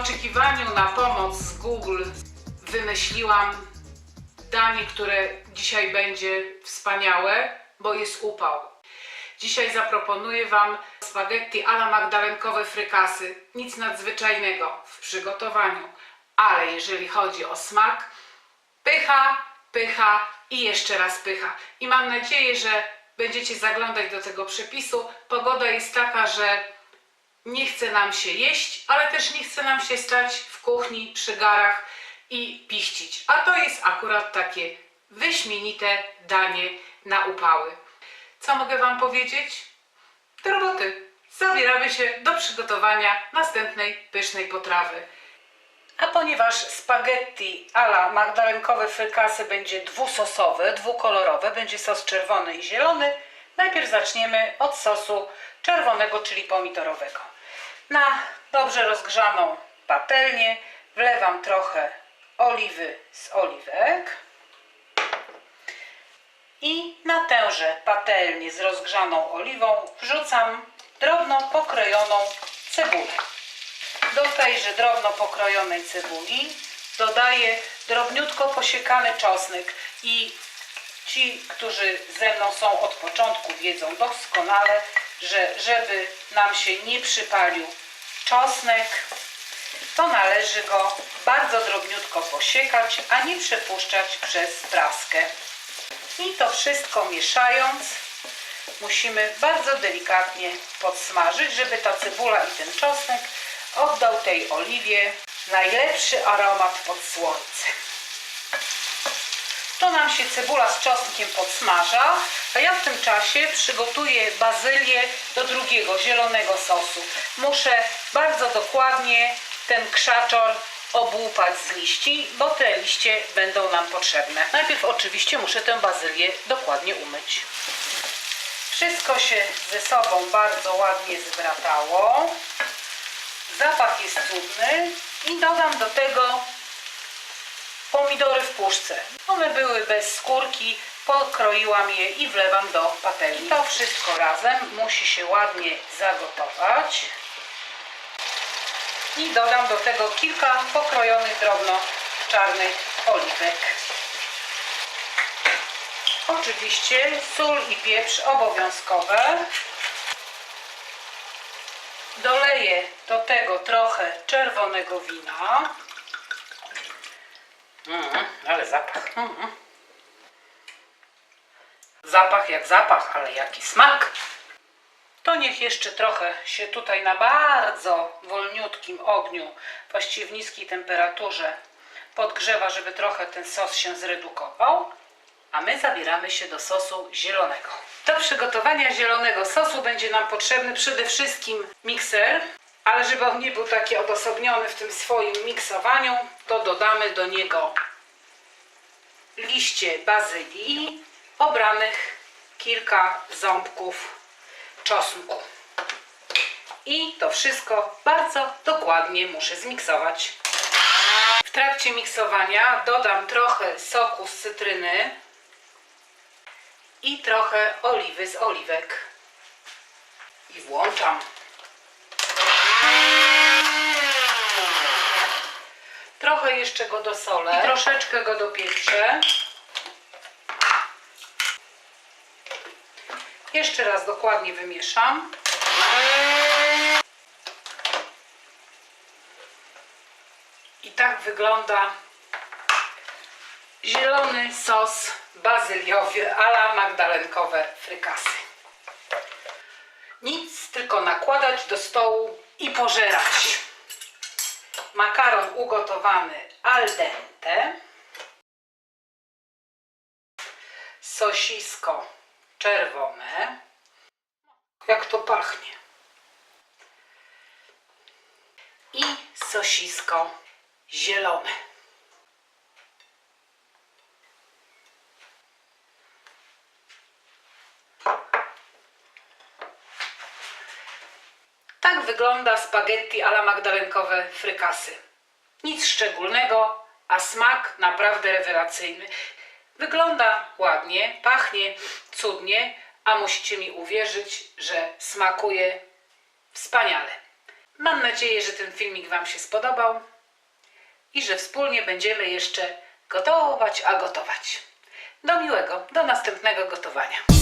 oczekiwaniu na pomoc z Google wymyśliłam danie, które dzisiaj będzie wspaniałe, bo jest upał. Dzisiaj zaproponuję Wam spaghetti ala magdalenkowe frykasy. Nic nadzwyczajnego w przygotowaniu, ale jeżeli chodzi o smak, pycha, pycha i jeszcze raz pycha. I mam nadzieję, że będziecie zaglądać do tego przepisu. Pogoda jest taka, że nie chce nam się jeść, ale też nie chce nam się stać w kuchni przy garach i piścić. A to jest akurat takie wyśmienite danie na upały. Co mogę Wam powiedzieć? Do roboty. Zabieramy się do przygotowania następnej pysznej potrawy. A ponieważ spaghetti ala magdalenkowe frykasy będzie dwusosowe, dwukolorowe, będzie sos czerwony i zielony, najpierw zaczniemy od sosu czerwonego, czyli pomidorowego. Na dobrze rozgrzaną patelnię wlewam trochę oliwy z oliwek i na tęże patelnię z rozgrzaną oliwą wrzucam drobno pokrojoną cebulę. Do tejże drobno pokrojonej cebuli dodaję drobniutko posiekany czosnek i ci, którzy ze mną są od początku wiedzą doskonale, że żeby nam się nie przypalił czosnek, to należy go bardzo drobniutko posiekać, a nie przepuszczać przez praskę. I to wszystko mieszając musimy bardzo delikatnie podsmażyć, żeby ta cebula i ten czosnek oddał tej oliwie najlepszy aromat pod słońcem. To nam się cebula z czosnkiem podsmaża, a ja w tym czasie przygotuję bazylię do drugiego, zielonego sosu. Muszę bardzo dokładnie ten krzaczor obłupać z liści, bo te liście będą nam potrzebne. Najpierw oczywiście muszę tę bazylię dokładnie umyć. Wszystko się ze sobą bardzo ładnie zbratało. Zapach jest cudny i dodam do tego pomidory w puszce. One były bez skórki, pokroiłam je i wlewam do patelni. To wszystko razem musi się ładnie zagotować. I dodam do tego kilka pokrojonych drobno czarnych oliwek. Oczywiście sól i pieprz obowiązkowe. Doleję do tego trochę czerwonego wina. Mm, zapach. Mm. Zapach jak zapach, ale jaki smak. To niech jeszcze trochę się tutaj na bardzo wolniutkim ogniu, właściwie w niskiej temperaturze, podgrzewa, żeby trochę ten sos się zredukował. A my zabieramy się do sosu zielonego. Do przygotowania zielonego sosu będzie nam potrzebny przede wszystkim mikser, ale żeby on nie był taki odosobniony w tym swoim miksowaniu, to dodamy do niego liście bazylii, obranych kilka ząbków czosnku. I to wszystko bardzo dokładnie muszę zmiksować. W trakcie miksowania dodam trochę soku z cytryny i trochę oliwy z oliwek. I włączam. Trochę jeszcze go dosolę i troszeczkę go dopieprzę. Jeszcze raz dokładnie wymieszam. I tak wygląda zielony sos bazyliowy ala magdalenkowe frykasy. Nic, tylko nakładać do stołu i pożerać. Makaron ugotowany al dente. Sosisko czerwone. Jak to pachnie. I sosisko zielone. Tak wygląda spaghetti ala magdalenkowe frykasy. Nic szczególnego, a smak naprawdę rewelacyjny. Wygląda ładnie, pachnie cudnie, a musicie mi uwierzyć, że smakuje wspaniale. Mam nadzieję, że ten filmik Wam się spodobał i że wspólnie będziemy jeszcze gotować, a gotować. Do miłego, do następnego gotowania.